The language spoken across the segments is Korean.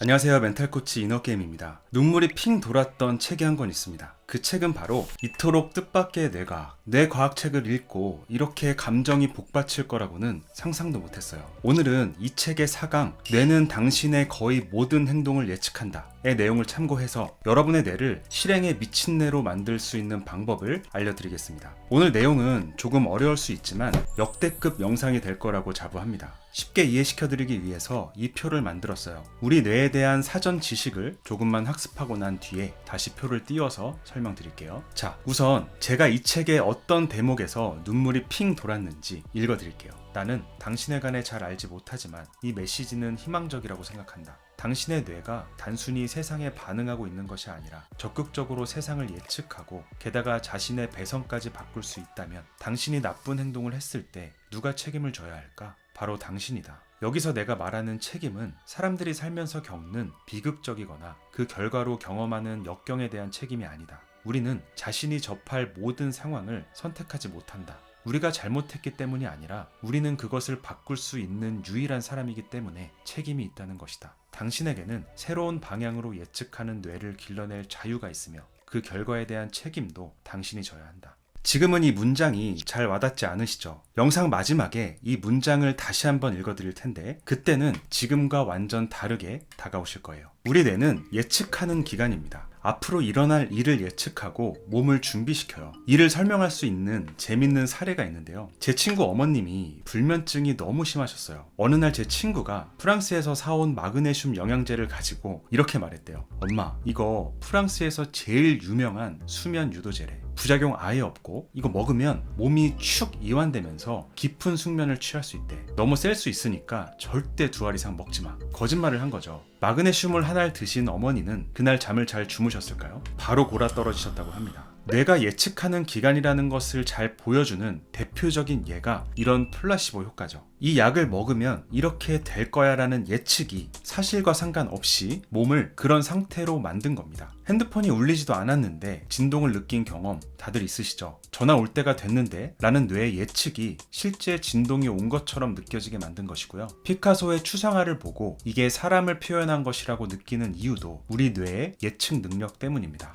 안녕하세요. 멘탈 코치 이너게임입니다. 눈물이 핑 돌았던 책이 한 권 있습니다 그 책은 바로 이토록 뜻밖의 뇌과학 뇌 과학책을 읽고 이렇게 감정이 복받칠 거라고는 상상도 못했어요. 오늘은 이 책의 4강 뇌는 당신의 거의 모든 행동을 예측한다 의 내용을 참고해서 여러분의 뇌를 실행에 미친 뇌로 만들 수 있는 방법을 알려드리겠습니다. 오늘 내용은 조금 어려울 수 있지만 역대급 영상이 될 거라고 자부합니다. 쉽게 이해시켜드리기 위해서 이 표를 만들었어요. 우리 뇌에 대한 사전 지식을 조금만 학습하고 난 뒤에 다시 표를 띄워서 설 명드릴게요. 자, 우선 제가 이 책의 어떤 대목에서 눈물이 핑 돌았는지 읽어드릴게요. 나는 당신에 관해 잘 알지 못하지만 이 메시지는 희망적이라고 생각한다. 당신의 뇌가 단순히 세상에 반응하고 있는 것이 아니라 적극적으로 세상을 예측하고 게다가 자신의 배성까지 바꿀 수 있다면 당신이 나쁜 행동을 했을 때 누가 책임을 져야 할까? 바로 당신이다. 여기서 내가 말하는 책임은 사람들이 살면서 겪는 비극적이거나 그 결과로 경험하는 역경에 대한 책임이 아니다. 우리는 자신이 접할 모든 상황을 선택하지 못한다. 우리가 잘못했기 때문이 아니라 우리는 그것을 바꿀 수 있는 유일한 사람이기 때문에 책임이 있다는 것이다. 당신에게는 새로운 방향으로 예측하는 뇌를 길러낼 자유가 있으며 그 결과에 대한 책임도 당신이 져야 한다. 지금은 이 문장이 잘 와닿지 않으시죠? 영상 마지막에 이 문장을 다시 한번 읽어드릴 텐데, 그때는 지금과 완전 다르게 다가오실 거예요. 우리 뇌는 예측하는 기관입니다. 앞으로 일어날 일을 예측하고 몸을 준비시켜요. 이를 설명할 수 있는 재밌는 사례가 있는데요. 제 친구 어머님이 불면증이 너무 심하셨어요. 어느 날 제 친구가 프랑스에서 사온 마그네슘 영양제를 가지고 이렇게 말했대요. 엄마, 이거 프랑스에서 제일 유명한 수면 유도제래. 부작용 아예 없고 이거 먹으면 몸이 축 이완되면서 깊은 숙면을 취할 수 있대. 너무 셀 수 있으니까 절대 두 알 이상 먹지 마. 거짓말을 한 거죠. 마그네슘을 한 알 드신 어머니는 그날 잠을 잘 주무셨을까요? 바로 골아 떨어지셨다고 합니다. 뇌가 예측하는 기간이라는 것을 잘 보여주는 대표적인 예가 이런 플라시보 효과죠. 이 약을 먹으면 이렇게 될 거야 라는 예측이 사실과 상관없이 몸을 그런 상태로 만든 겁니다. 핸드폰이 울리지도 않았는데 진동을 느낀 경험 다들 있으시죠? 전화 올 때가 됐는데 라는 뇌의 예측이 실제 진동이 온 것처럼 느껴지게 만든 것이고요. 피카소의 추상화를 보고 이게 사람을 표현한 것이라고 느끼는 이유도 우리 뇌의 예측 능력 때문입니다.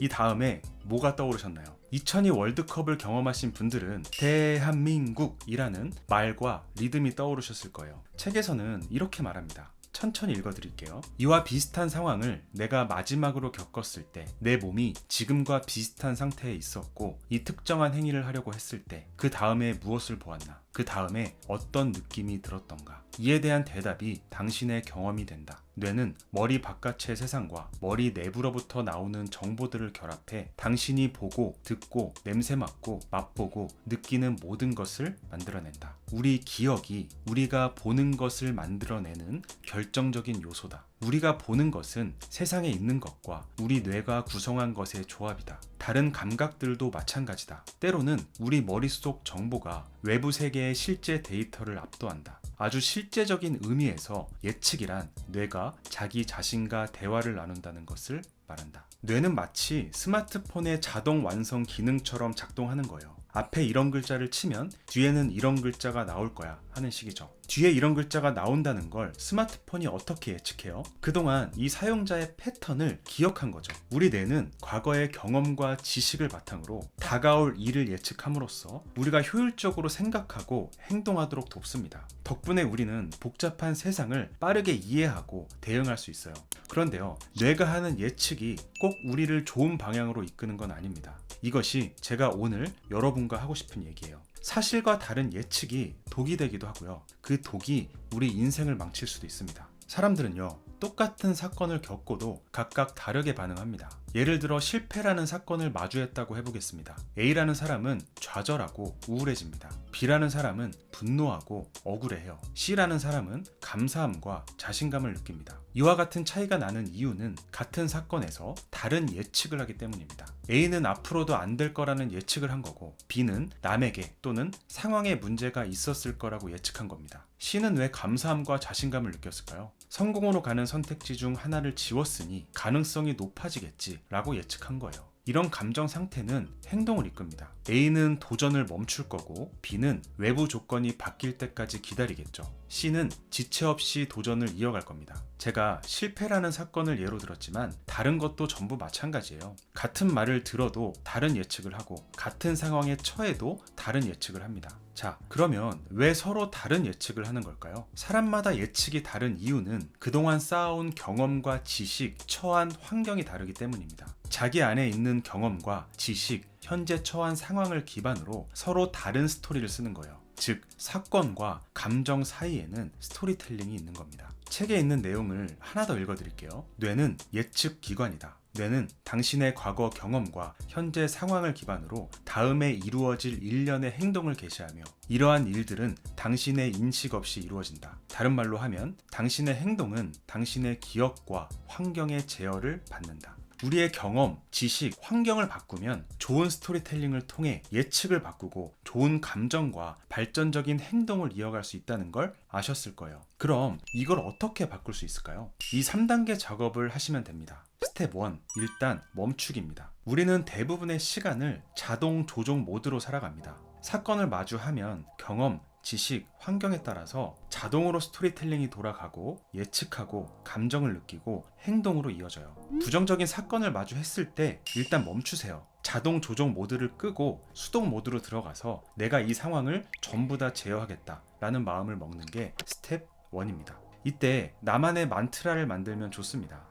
이 다음에 뭐가 떠오르셨나요? 2002 월드컵을 경험하신 분들은 대한민국이라는 말과 리듬이 떠오르셨을 거예요. 책에서는 이렇게 말합니다. 천천히 읽어드릴게요. 이와 비슷한 상황을 내가 마지막으로 겪었을 때 내 몸이 지금과 비슷한 상태에 있었고 이 특정한 행위를 하려고 했을 때 그 다음에 무엇을 보았나? 그 다음에 어떤 느낌이 들었던가? 이에 대한 대답이 당신의 경험이 된다. 뇌는 머리 바깥의 세상과 머리 내부로부터 나오는 정보들을 결합해 당신이 보고 듣고 냄새 맡고 맛보고 느끼는 모든 것을 만들어낸다. 우리 기억이 우리가 보는 것을 만들어내는 결정적인 요소다. 우리가 보는 것은 세상에 있는 것과 우리 뇌가 구성한 것의 조합이다. 다른 감각들도 마찬가지다. 때로는 우리 머릿속 정보가 외부 세계의 실제 데이터를 압도한다. 아주 실제적인 의미에서 예측이란 뇌가 자기 자신과 대화를 나눈다는 것을 말한다. 뇌는 마치 스마트폰의 자동 완성 기능처럼 작동하는 거예요. 앞에 이런 글자를 치면 뒤에는 이런 글자가 나올 거야 하는 식이죠. 뒤에 이런 글자가 나온다는 걸 스마트폰이 어떻게 예측해요? 그동안 이 사용자의 패턴을 기억한 거죠. 우리 뇌는 과거의 경험과 지식을 바탕으로 다가올 일을 예측함으로써 우리가 효율적으로 생각하고 행동하도록 돕습니다. 덕분에 우리는 복잡한 세상을 빠르게 이해하고 대응할 수 있어요. 그런데요, 뇌가 하는 예측이 꼭 우리를 좋은 방향으로 이끄는 건 아닙니다. 이것이 제가 오늘 여러분과 하고 싶은 얘기예요. 사실과 다른 예측이 독이 되기도 하고요. 그 독이 우리 인생을 망칠 수도 있습니다. 사람들은요, 똑같은 사건을 겪고도 각각 다르게 반응합니다. 예를 들어 실패라는 사건을 마주했다고 해보겠습니다. A라는 사람은 좌절하고 우울해집니다. B라는 사람은 분노하고 억울해해요. C라는 사람은 감사함과 자신감을 느낍니다. 이와 같은 차이가 나는 이유는 같은 사건에서 다른 예측을 하기 때문입니다. A는 앞으로도 안 될 거라는 예측을 한 거고 B는 남에게 또는 상황에 문제가 있었을 거라고 예측한 겁니다. C는 왜 감사함과 자신감을 느꼈을까요? 성공으로 가는 선택지 중 하나를 지웠으니 가능성이 높아지겠지 라고 예측한 거예요. 이런 감정 상태는 행동을 이끕니다. A는 도전을 멈출 거고 B는 외부 조건이 바뀔 때까지 기다리겠죠. C는 지체 없이 도전을 이어갈 겁니다. 제가 실패라는 사건을 예로 들었지만 다른 것도 전부 마찬가지예요. 같은 말을 들어도 다른 예측을 하고 같은 상황에 처해도 다른 예측을 합니다. 자, 그러면 왜 서로 다른 예측을 하는 걸까요? 사람마다 예측이 다른 이유는 그동안 쌓아온 경험과 지식, 처한 환경이 다르기 때문입니다. 자기 안에 있는 경험과 지식, 현재 처한 상황을 기반으로 서로 다른 스토리를 쓰는 거예요. 즉, 사건과 감정 사이에는 스토리텔링이 있는 겁니다. 책에 있는 내용을 하나 더 읽어드릴게요. 뇌는 예측 기관이다. 뇌는 당신의 과거 경험과 현재 상황을 기반으로 다음에 이루어질 일련의 행동을 개시하며 이러한 일들은 당신의 인식 없이 이루어진다. 다른 말로 하면 당신의 행동은 당신의 기억과 환경의 제어를 받는다. 우리의 경험, 지식, 환경을 바꾸면 좋은 스토리텔링을 통해 예측을 바꾸고 좋은 감정과 발전적인 행동을 이어갈 수 있다는 걸 아셨을 거예요. 그럼 이걸 어떻게 바꿀 수 있을까요? 이 3단계 작업을 하시면 됩니다. 스텝 1. 일단 멈추기입니다. 우리는 대부분의 시간을 자동 조종 모드로 살아갑니다. 사건을 마주하면 경험, 지식, 환경에 따라서 자동으로 스토리텔링이 돌아가고 예측하고 감정을 느끼고 행동으로 이어져요. 부정적인 사건을 마주했을 때 일단 멈추세요. 자동 조정 모드를 끄고 수동 모드로 들어가서 내가 이 상황을 전부 다 제어하겠다 라는 마음을 먹는 게 스텝 1입니다. 이때 나만의 만트라를 만들면 좋습니다.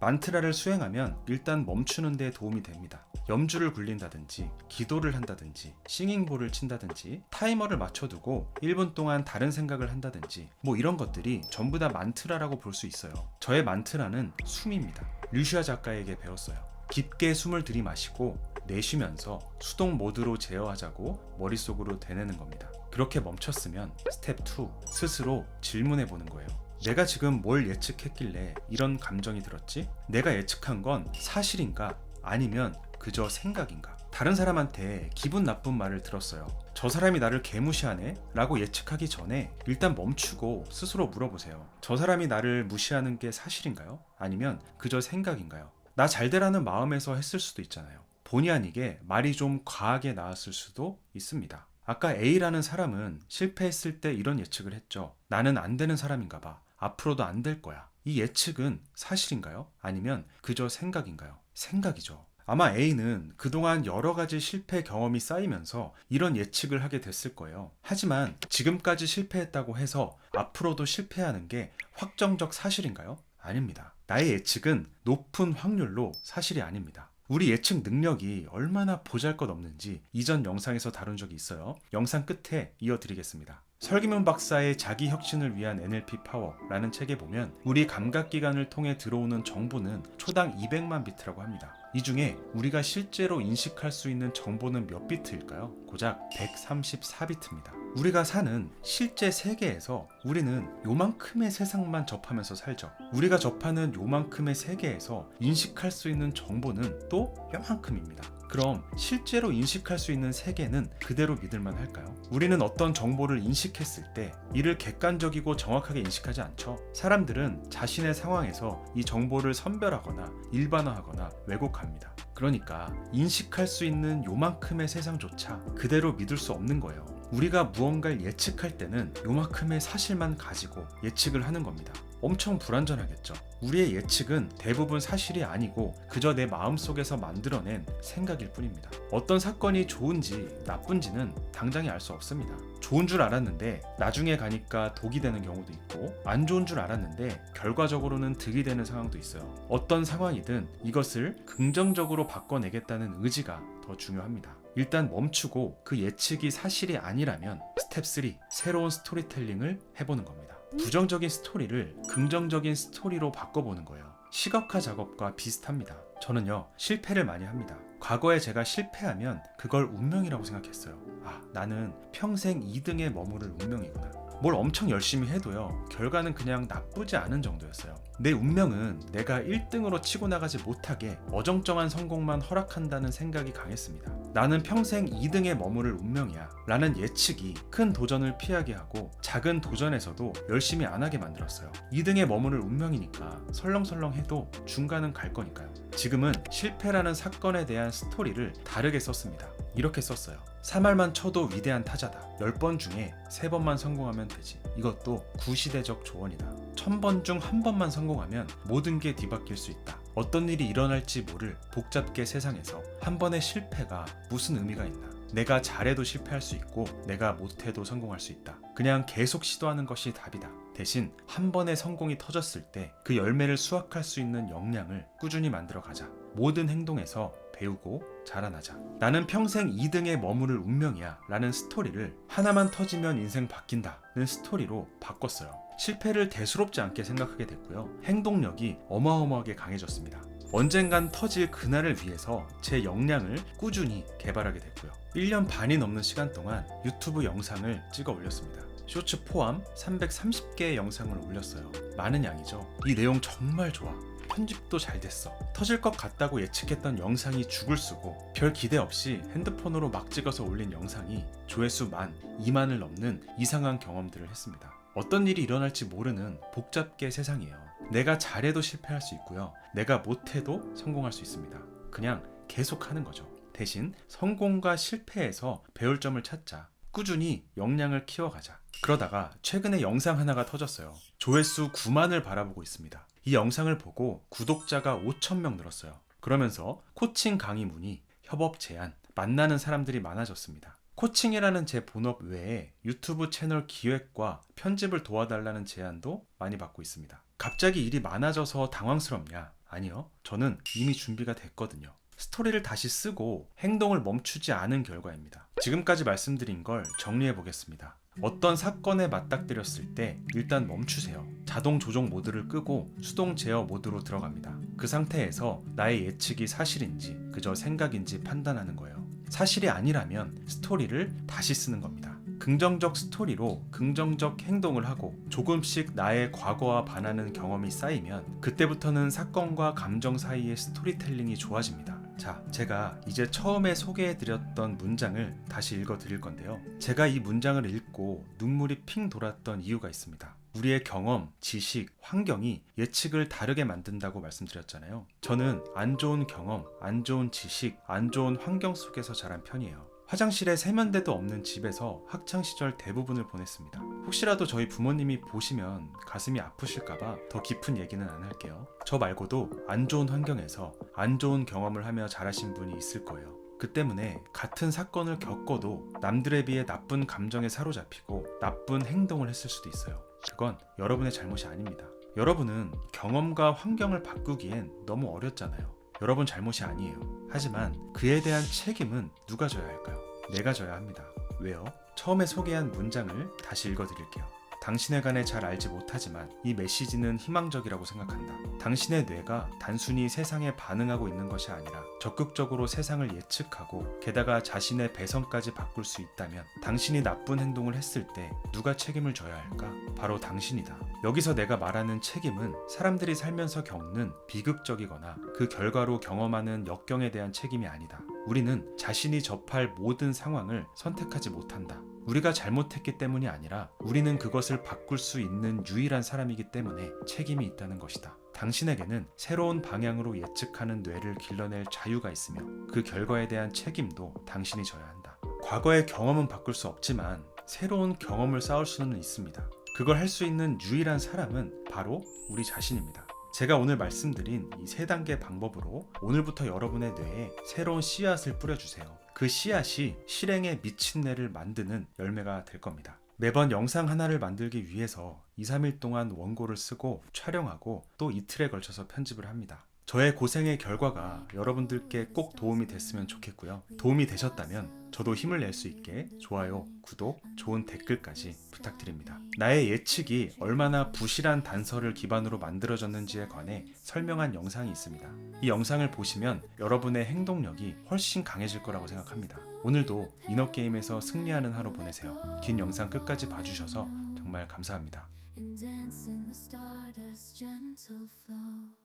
만트라를 수행하면 일단 멈추는 데 도움이 됩니다. 염주를 굴린다든지, 기도를 한다든지, 싱잉볼을 친다든지, 타이머를 맞춰두고 1분 동안 다른 생각을 한다든지, 뭐 이런 것들이 전부 다 만트라라고 볼 수 있어요. 저의 만트라는 숨입니다. 류시아 작가에게 배웠어요. 깊게 숨을 들이마시고 내쉬면서 수동 모드로 제어하자고 머릿속으로 되뇌는 겁니다. 그렇게 멈췄으면 스텝 2 스스로 질문해 보는 거예요. 내가 지금 뭘 예측했길래 이런 감정이 들었지? 내가 예측한 건 사실인가? 아니면 그저 생각인가? 다른 사람한테 기분 나쁜 말을 들었어요. 저 사람이 나를 개무시하네? 라고 예측하기 전에 일단 멈추고 스스로 물어보세요. 저 사람이 나를 무시하는 게 사실인가요? 아니면 그저 생각인가요? 나 잘 되라는 마음에서 했을 수도 있잖아요. 본의 아니게 말이 좀 과하게 나왔을 수도 있습니다. 아까 A라는 사람은 실패했을 때 이런 예측을 했죠. 나는 안 되는 사람인가 봐. 앞으로도 안 될 거야. 이 예측은 사실인가요? 아니면 그저 생각인가요? 생각이죠. 아마 A는 그동안 여러 가지 실패 경험이 쌓이면서 이런 예측을 하게 됐을 거예요. 하지만 지금까지 실패했다고 해서 앞으로도 실패하는 게 확정적 사실인가요? 아닙니다. 나의 예측은 높은 확률로 사실이 아닙니다. 우리 예측 능력이 얼마나 보잘 것 없는지 이전 영상에서 다룬 적이 있어요. 영상 끝에 이어드리겠습니다. 설기문 박사의 자기 혁신을 위한 NLP 파워라는 책에 보면 우리 감각기관을 통해 들어오는 정보는 초당 200만 비트라고 합니다. 이 중에 우리가 실제로 인식할 수 있는 정보는 몇 비트일까요? 고작 134비트입니다. 우리가 사는 실제 세계에서 우리는 요만큼의 세상만 접하면서 살죠. 우리가 접하는 요만큼의 세계에서 인식할 수 있는 정보는 또 요만큼입니다. 그럼 실제로 인식할 수 있는 세계는 그대로 믿을만 할까요? 우리는 어떤 정보를 인식했을 때 이를 객관적이고 정확하게 인식하지 않죠. 사람들은 자신의 상황에서 이 정보를 선별하거나 일반화하거나 왜곡합니다. 그러니까 인식할 수 있는 요만큼의 세상조차 그대로 믿을 수 없는 거예요. 우리가 무언가를 예측할 때는 요만큼의 사실만 가지고 예측을 하는 겁니다. 엄청 불안전하겠죠. 우리의 예측은 대부분 사실이 아니고 그저 내 마음속에서 만들어낸 생각일 뿐입니다. 어떤 사건이 좋은지 나쁜지는 당장에 알 수 없습니다. 좋은 줄 알았는데 나중에 가니까 독이 되는 경우도 있고 안 좋은 줄 알았는데 결과적으로는 득이 되는 상황도 있어요. 어떤 상황이든 이것을 긍정적으로 바꿔내겠다는 의지가 더 중요합니다. 일단 멈추고 그 예측이 사실이 아니라면 스텝 3 새로운 스토리텔링을 해보는 겁니다. 부정적인 스토리를 긍정적인 스토리로 바꿔보는 거예요. 시각화 작업과 비슷합니다. 저는요, 실패를 많이 합니다. 과거에 제가 실패하면 그걸 운명이라고 생각했어요. 아, 나는 평생 2등에 머무를 운명이구나. 뭘 엄청 열심히 해도요, 결과는 그냥 나쁘지 않은 정도였어요. 내 운명은 내가 1등으로 치고 나가지 못하게 어정쩡한 성공만 허락한다는 생각이 강했습니다. 나는 평생 2등에 머무를 운명이야. 라는 예측이 큰 도전을 피하게 하고 작은 도전에서도 열심히 안 하게 만들었어요. 2등에 머무를 운명이니까 설렁설렁 해도 중간은 갈 거니까요. 지금은 실패라는 사건에 대한 스토리를 다르게 썼습니다. 이렇게 썼어요. 3할만 쳐도 위대한 타자다. 10번 중에 3번만 성공하면 되지. 이것도 구시대적 조언이다. 1000번 중 한 번만 성공하면 모든 게 뒤바뀔 수 있다. 어떤 일이 일어날지 모를 복잡게 세상에서 한 번의 실패가 무슨 의미가 있나? 내가 잘해도 실패할 수 있고 내가 못해도 성공할 수 있다. 그냥 계속 시도하는 것이 답이다. 대신 한 번의 성공이 터졌을 때 그 열매를 수확할 수 있는 역량을 꾸준히 만들어 가자. 모든 행동에서 배우고 자라나자. 나는 평생 2등에 머무를 운명이야. 라는 스토리를 하나만 터지면 인생 바뀐다 는 스토리로 바꿨어요. 실패를 대수롭지 않게 생각하게 됐고요. 행동력이 어마어마하게 강해졌습니다. 언젠간 터질 그날을 위해서 제 역량을 꾸준히 개발하게 됐고요. 1년 반이 넘는 시간 동안 유튜브 영상을 찍어 올렸습니다. 쇼츠 포함 330개의 영상을 올렸어요. 많은 양이죠. 이 내용 정말 좋아. 편집도 잘 됐어. 터질 것 같다고 예측했던 영상이 죽을 쓰고 별 기대 없이 핸드폰으로 막 찍어서 올린 영상이 조회수 만 2만을 넘는 이상한 경험들을 했습니다. 어떤 일이 일어날지 모르는 복잡게 세상이에요. 내가 잘해도 실패할 수 있고요. 내가 못해도 성공할 수 있습니다. 그냥 계속 하는 거죠. 대신 성공과 실패에서 배울 점을 찾자. 꾸준히 역량을 키워가자. 그러다가 최근에 영상 하나가 터졌어요. 조회수 9만을 바라보고 있습니다. 이 영상을 보고 구독자가 5천명 늘었어요. 그러면서 코칭 강의 문의, 협업 제안, 만나는 사람들이 많아졌습니다. 코칭이라는 제 본업 외에 유튜브 채널 기획과 편집을 도와달라는 제안도 많이 받고 있습니다. 갑자기 일이 많아져서 당황스럽냐? 아니요. 저는 이미 준비가 됐거든요. 스토리를 다시 쓰고 행동을 멈추지 않은 결과입니다. 지금까지 말씀드린 걸 정리해 보겠습니다. 어떤 사건에 맞닥뜨렸을 때 일단 멈추세요. 자동 조종 모드를 끄고 수동 제어 모드로 들어갑니다. 그 상태에서 나의 예측이 사실인지 그저 생각인지 판단하는 거예요. 사실이 아니라면 스토리를 다시 쓰는 겁니다. 긍정적 스토리로 긍정적 행동을 하고 조금씩 나의 과거와 반하는 경험이 쌓이면 그때부터는 사건과 감정 사이의 스토리텔링이 좋아집니다. 자, 제가 이제 처음에 소개해드렸던 문장을 다시 읽어드릴 건데요. 제가 이 문장을 읽고 눈물이 핑 돌았던 이유가 있습니다. 우리의 경험, 지식, 환경이 예측을 다르게 만든다고 말씀드렸잖아요. 저는 안 좋은 경험, 안 좋은 지식, 안 좋은 환경 속에서 자란 편이에요. 화장실에 세면대도 없는 집에서 학창 시절 대부분을 보냈습니다. 혹시라도 저희 부모님이 보시면 가슴이 아프실까봐 더 깊은 얘기는 안 할게요. 저 말고도 안 좋은 환경에서 안 좋은 경험을 하며 자라신 분이 있을 거예요. 그 때문에 같은 사건을 겪어도 남들에 비해 나쁜 감정에 사로잡히고 나쁜 행동을 했을 수도 있어요. 그건 여러분의 잘못이 아닙니다. 여러분은 경험과 환경을 바꾸기엔 너무 어렸잖아요. 여러분 잘못이 아니에요. 하지만 그에 대한 책임은 누가 져야 할까요? 내가 져야 합니다. 왜요? 처음에 소개한 문장을 다시 읽어드릴게요. 당신에 관해 잘 알지 못하지만 이 메시지는 희망적이라고 생각한다. 당신의 뇌가 단순히 세상에 반응하고 있는 것이 아니라 적극적으로 세상을 예측하고 게다가 자신의 배선까지 바꿀 수 있다면 당신이 나쁜 행동을 했을 때 누가 책임을 져야 할까? 바로 당신이다. 여기서 내가 말하는 책임은 사람들이 살면서 겪는 비극적이거나 그 결과로 경험하는 역경에 대한 책임이 아니다. 우리는 자신이 접할 모든 상황을 선택하지 못한다. 우리가 잘못했기 때문이 아니라 우리는 그것을 바꿀 수 있는 유일한 사람이기 때문에 책임이 있다는 것이다. 당신에게는 새로운 방향으로 예측하는 뇌를 길러낼 자유가 있으며 그 결과에 대한 책임도 당신이 져야 한다. 과거의 경험은 바꿀 수 없지만 새로운 경험을 쌓을 수는 있습니다. 그걸 할 수 있는 유일한 사람은 바로 우리 자신입니다. 제가 오늘 말씀드린 이 세 단계 방법으로 오늘부터 여러분의 뇌에 새로운 씨앗을 뿌려주세요. 그 씨앗이 실행에 미친 뇌를 만드는 열매가 될 겁니다. 매번 영상 하나를 만들기 위해서 2, 3일 동안 원고를 쓰고 촬영하고 또 이틀에 걸쳐서 편집을 합니다. 저의 고생의 결과가 여러분들께 꼭 도움이 됐으면 좋겠고요. 도움이 되셨다면 저도 힘을 낼 수 있게 좋아요, 구독, 좋은 댓글까지 부탁드립니다. 나의 예측이 얼마나 부실한 단서를 기반으로 만들어졌는지에 관해 설명한 영상이 있습니다. 이 영상을 보시면 여러분의 행동력이 훨씬 강해질 거라고 생각합니다. 오늘도 인어게임에서 승리하는 하루 보내세요. 긴 영상 끝까지 봐주셔서 정말 감사합니다.